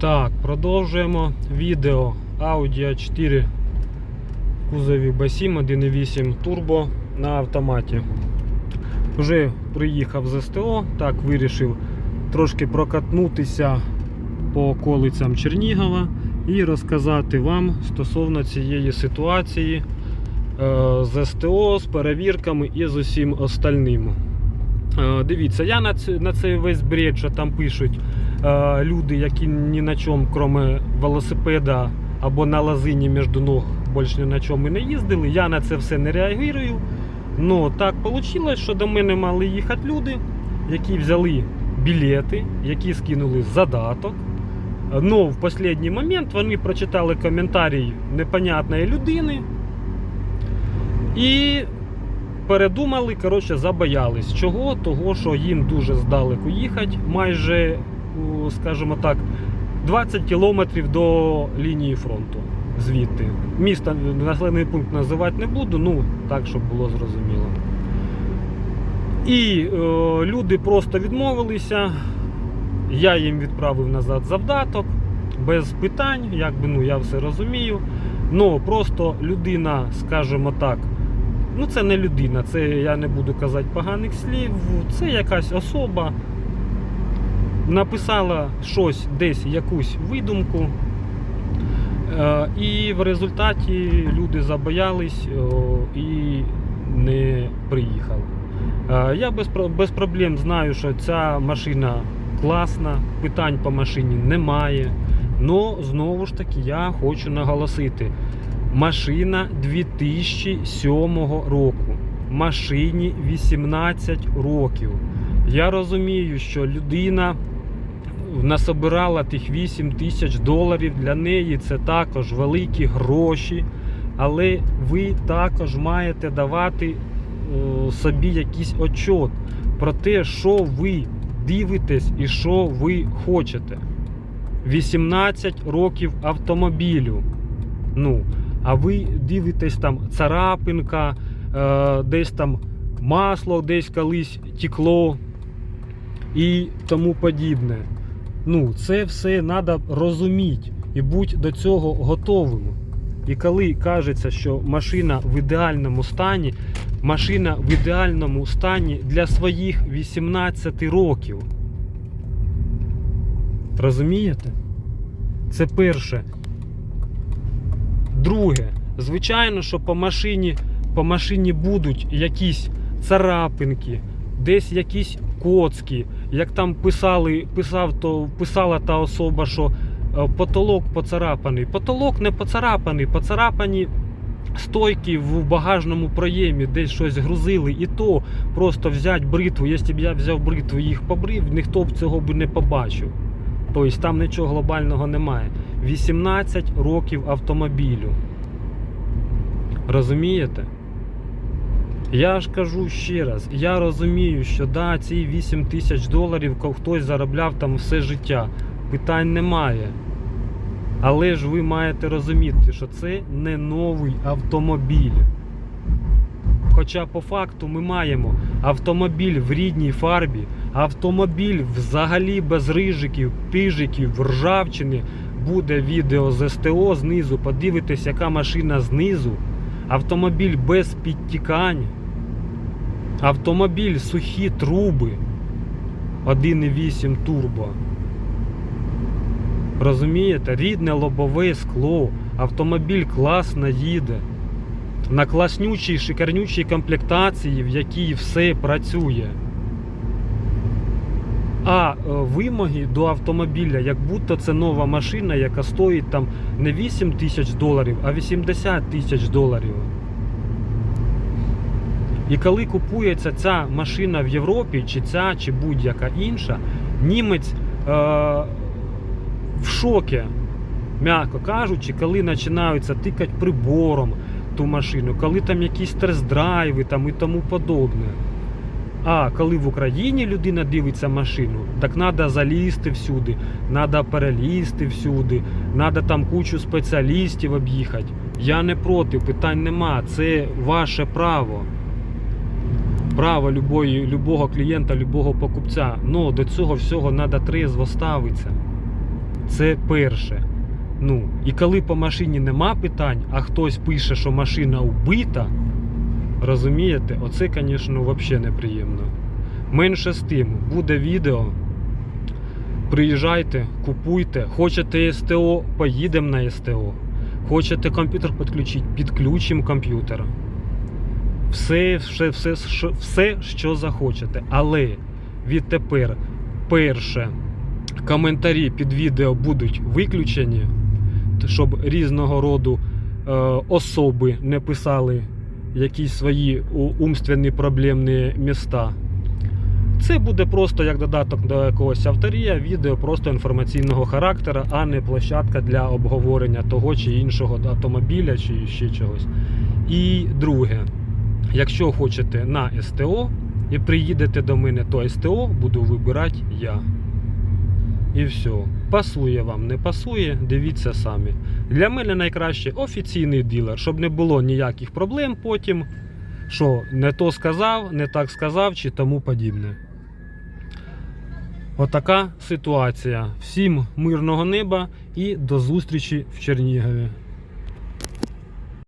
Так, продовжуємо відео Audi A4 в кузові B7 1.8 турбо на автоматі. Вже приїхав з СТО, так вирішив трошки прокатнутися по околицям Чернігова і розказати вам стосовно цієї ситуації е, з СТО, з перевірками і з усім остальним. Е, Дивіться, я на, ц- на цей весь бред, що там пишуть е, люди, які ні на чому, крім велосипеда або на лазині між ног, більш ні на чому не їздили. Я на це все не реагую. Ну так вийшло, що до мене мали їхати люди, які взяли білети, які скинули задаток. Ну, в останній момент вони прочитали коментарі непонятної людини і передумали, коротше, забоялись. Чого? Того, що їм дуже здалеку їхати, майже, скажімо так, 20 кілометрів до лінії фронту звідти. Місто населений пункт називати не буду, ну так, щоб було зрозуміло. І е, люди просто відмовилися. Я їм відправив назад завдаток без питань, якби ну я все розумію. Ну просто людина, скажімо так, ну це не людина, це я не буду казати поганих слів. Це якась особа написала щось десь, якусь видумку. Е, І в результаті люди забоялись і не приїхали. Е, Я без, без проблем знаю, що ця машина класна, питань по машині немає. Но знову ж таки я хочу наголосити: машина 2007 року. Машині 18 років. Я розумію, що людина насобирала тих 8 тисяч доларів. Для неї це також великі гроші. Але ви також маєте давати е, собі якийсь отчот про те, що ви дивитесь і що ви хочете. 18 років автомобілю. Ну, а ви дивитесь там царапинка, е, десь там масло десь колись тікло і тому подібне. Ну, це все треба розуміти і бути до цього готовим. І коли кажеться, що машина в ідеальному стані, машина в ідеальному стані для своїх 18 років. Розумієте? Це перше. Друге, звичайно, що по машині, по машині будуть якісь царапинки, десь якісь коцки. Як там писали, писав, то писала та особа, що е, потолок поцарапаний. Потолок не поцарапаний, поцарапані стойки в багажному проємі, десь щось грузили, і то просто взяти бритву. Якщо б я взяв бритву і їх побрив, ніхто б цього б не побачив. Тобто там нічого глобального немає. 18 років автомобілю. Розумієте? Я ж кажу ще раз, я розумію, що да, ці 8 тисяч доларів хтось заробляв там все життя. Питань немає. Але ж ви маєте розуміти, що це не новий автомобіль. Хоча по факту ми маємо автомобіль в рідній фарбі, автомобіль взагалі без рижиків, пижиків, ржавчини. Буде відео з СТО знизу. Подивитесь, яка машина знизу. Автомобіль без підтікань. Автомобіль сухі труби. 1,8 турбо. Розумієте? Рідне лобове скло. Автомобіль класно їде. На класнючій, шикарнючій комплектації, в якій все працює. А е, вимоги до автомобіля, як будто це нова машина, яка стоїть там не 8 тисяч доларів, а 80 тисяч доларів. І коли купується ця машина в Європі, чи ця, чи будь-яка інша, німець е, в шокі, м'яко кажучи, коли починаються тикати прибором ту машину, коли там якісь тест-драйви там і тому подобне. А коли в Україні людина дивиться машину, так треба залізти всюди, треба перелізти всюди, треба там кучу спеціалістів об'їхати. Я не проти, питань нема. Це ваше право. Право любої, любого клієнта, любого покупця. Ну до цього всього треба трезво ставитися. Це перше. Ну, і коли по машині нема питань, а хтось пише, що машина вбита, розумієте, оце, звісно, взагалі неприємно. Менше з тим, буде відео. Приїжджайте, купуйте. Хочете СТО, поїдемо на СТО. Хочете комп'ютер підключити, підключимо комп'ютер. Все, все, все, все, що захочете. Але відтепер, перше, коментарі під відео будуть виключені, щоб різного роду е, особи не писали якісь свої умственні проблемні міста. Це буде просто як додаток до якогось авторія, відео просто інформаційного характеру, а не площадка для обговорення того чи іншого автомобіля чи ще чогось. І друге, якщо хочете на СТО і приїдете до мене, то СТО буду вибирати я. І все. Пасує вам, не пасує, дивіться самі. Для мене найкраще офіційний ділер, щоб не було ніяких проблем потім, що не то сказав, не так сказав чи тому подібне. Отака ситуація. Всім мирного неба і до зустрічі в Чернігові.